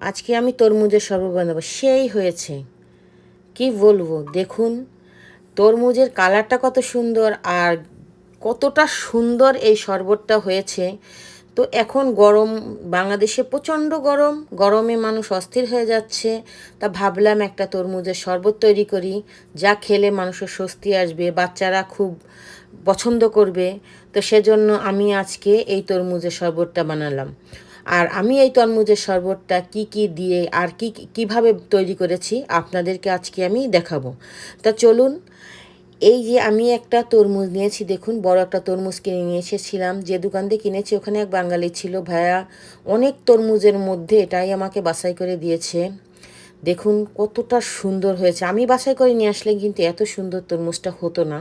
আজকে আমি তরমুজের শরবত বানাবো। সেই হয়েছে। কি বলব? দেখুন, তরমুজের কালারটা কত সুন্দর আর কতটা সুন্দর এই শরবতটা হয়েছে। তো এখন গরম, বাংলাদেশে প্রচণ্ড গরম, গরমে মানুষ অস্থির হয়ে যাচ্ছে। তা ভাবলাম একটা তরমুজের শরবত তৈরি করি, যা খেলে মানুষের স্বস্তি আসবে, বাচ্চারা খুব পছন্দ করবে। তো সেজন্য আমি আজকে এই তরমুজের শরবতটা বানালাম। আর আমি এই তরমুজের শরবতটা কি কি দিয়ে আর কি কীভাবে তৈরি করেছি আপনাদেরকে আজকে আমি দেখাবো। তা চলুন, এই যে আমি একটা তরমুজ নিয়েছি, দেখুন, বড় একটা তরমুজ কিনে নিয়ে এসেছিলাম। যে দোকান দিয়ে কিনেছি, ওখানে এক বাঙালি ছিল ভায়া অনেক তরমুজের মধ্যে এটাই আমাকে বাছাই করে দিয়েছে। দেখুন কতটা সুন্দর হয়েছে। আমি বাছাই করে নিয়ে আসলে কিন্তু এত সুন্দর তরমুজটা হতো না।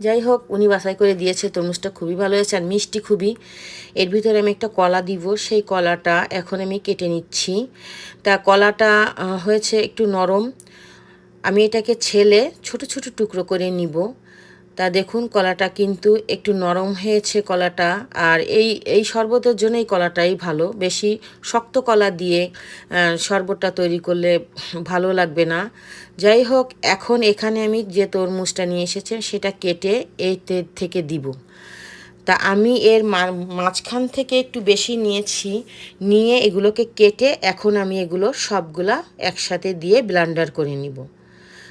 যাই হোক উনি বাসাই করে দিয়েছে তরমুজটা খুবই ভালো হয়েছে আর মিষ্টি খুবই। এর ভিতরে আমি একটা কলা দিব, সেই কলাটা এখন আমি কেটে নিচ্ছি। তা কলাটা হয়েছে একটু নরম। আমি এটাকে ছেলে ছোট ছোট টুকরো করে নিব। তা দেখুন, কলাটা কিন্তু একটু নরম হয়েছে কলাটা। আর এই এই শরবতের জন্য এই কলাটাই ভালো। বেশি শক্ত কলা দিয়ে শরবতটা তৈরি করলে ভালো লাগবে না। যাই হোক, এখন এখানে আমি যে তরমুজটা নিয়ে এসেছেন, সেটা কেটে এই তে- থেকে দিব। তা আমি এর মাঝখান থেকে একটু বেশি নিয়েছি। নিয়ে এগুলোকে কেটে এখন আমি এগুলো সবগুলা একসাথে দিয়ে ব্লান্ডার করে নিব।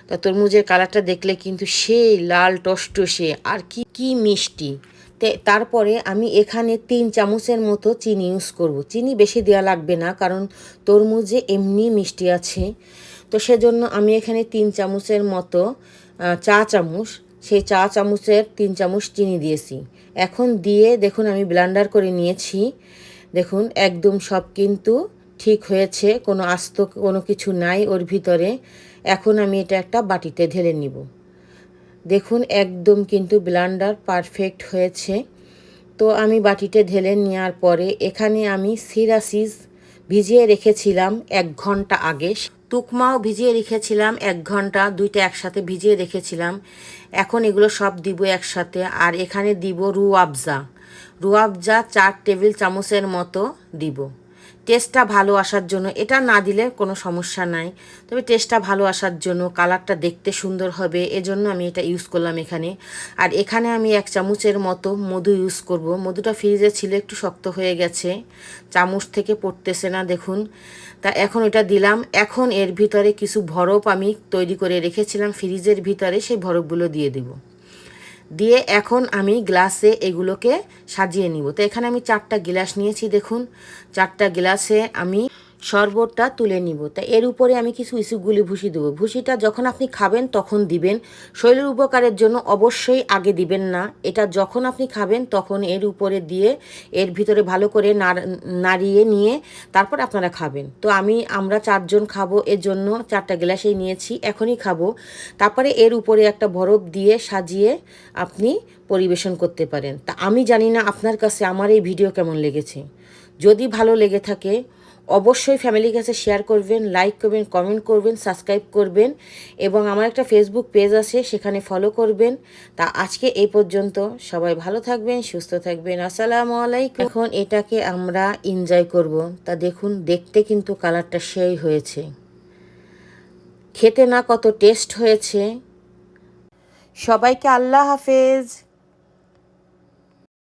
তা তরমুজের কালারটা দেখলে কিন্তু সেই লাল টসটসে আর কি কি মিষ্টি। তারপরে আমি এখানে তিন চামচের মতো চিনি ইউজ করব। চিনি বেশি দেওয়া লাগবে না, কারণ তরমুজে এমনি মিষ্টি আছে। তো সেজন্য আমি এখানে তিন চামচের মতো চা চামচ, সেই চা চামচের তিন চামচ চিনি দিয়েছি। এখন দিয়ে দেখুন আমি ব্লান্ডার করে নিয়েছি। দেখুন একদম সব কিন্তু ঠিক হয়েছে, কোনো আস্ত কোনো কিছু নাই ওর ভিতরে, এখন আমি এটা একটা বাটিতে ঢেলে নিব। দেখুন, একদম কিন্তু ব্লান্ডার পারফেক্ট হয়েছে। তো আমি বাটিতে ঢেলে নেওয়ার পরে এখানে আমি সিরাসিস ভিজিয়ে রেখেছিলাম এক ঘণ্টা আগে। তুকমাও ভিজিয়ে রেখেছিলাম এক ঘণ্টা, দুইটা একসাথে ভিজিয়ে রেখেছিলাম। এখন এগুলো সব দিব একসাথে আর এখানে দিব রুয়াবজা। রুয়াবজা চার টেবিল চামচের মতো দিব। টেস্টটা ভালো আসার জন্য। এটা না দিলে কোনো সমস্যা নাই। তবে টেস্টটা ভালো আসার জন্য কালারটা দেখতে সুন্দর হবে, এজন্য আমি এটা ইউজ করলাম এখানে। আর এখানে আমি এক চামচের মতো মধু ইউজ করব। মধুটা ফ্রিজে ছিল, একটু শক্ত হয়ে গেছে। চামচ থেকে পড়তেছে না, দেখুন। তা এখন এটা দিলাম। এখন এর ভিতরে কিছু ভরপ আমি তৈরি করে রেখেছিলাম। ফ্রিজের ভিতরে সেই ভরপগুলো দিয়ে দেবো। দিয়ে এখন আমি গ্লাসে এগুলোকে সাজিয়ে নিব। তো এখানে আমি চারটা গ্লাস নিয়েছি, দেখুন। চারটা গ্লাসে আমি শরবতটা তুলে নিব। তা এর উপরে আমি কিছু ইসুগুলি ভুসি দেবো। ভুসিটা যখন আপনি খাবেন তখন দিবেন। শরীরের উপকারের জন্য অবশ্যই আগে দিবেন না। এটা যখন আপনি খাবেন তখন এর উপরে দিয়ে এর ভিতরে ভালো করে নাড়- নাড়িয়ে নিয়ে তারপর আপনারা খাবেন। তো আমি, আমরা চারজন খাব এর জন্য চারটা গ্লাসেই নিয়েছি, এখনই খাব। তারপরে এর উপরে একটা বরফ দিয়ে সাজিয়ে আপনি পরিবেশন করতে পারেন। তা আমি জানি না আপনার কাছে আমার এই ভিডিও কেমন লেগেছে। যদি ভালো লেগে থাকে অবশ্যই ফ্যামিলির কাছে শেয়ার করবেন লাইক করবেন কমেন্ট করবেন সাবস্ক্রাইব করবেন এবং আমার একটা ফেসবুক পেজ আছে, সেখানে ফলো করবেন। তা আজকে এই পর্যন্ত। সবাই ভালো থাকবেন, সুস্থ থাকবেন। আসসালামু আলাইকুম। এখন এটাকে আমরা এনজয় করব। তা দেখুন, দেখতে কিন্তু কালারটা সেই হয়েছে। খেতে না কত টেস্ট হয়েছে। সবাইকে আল্লাহ হাফেজ।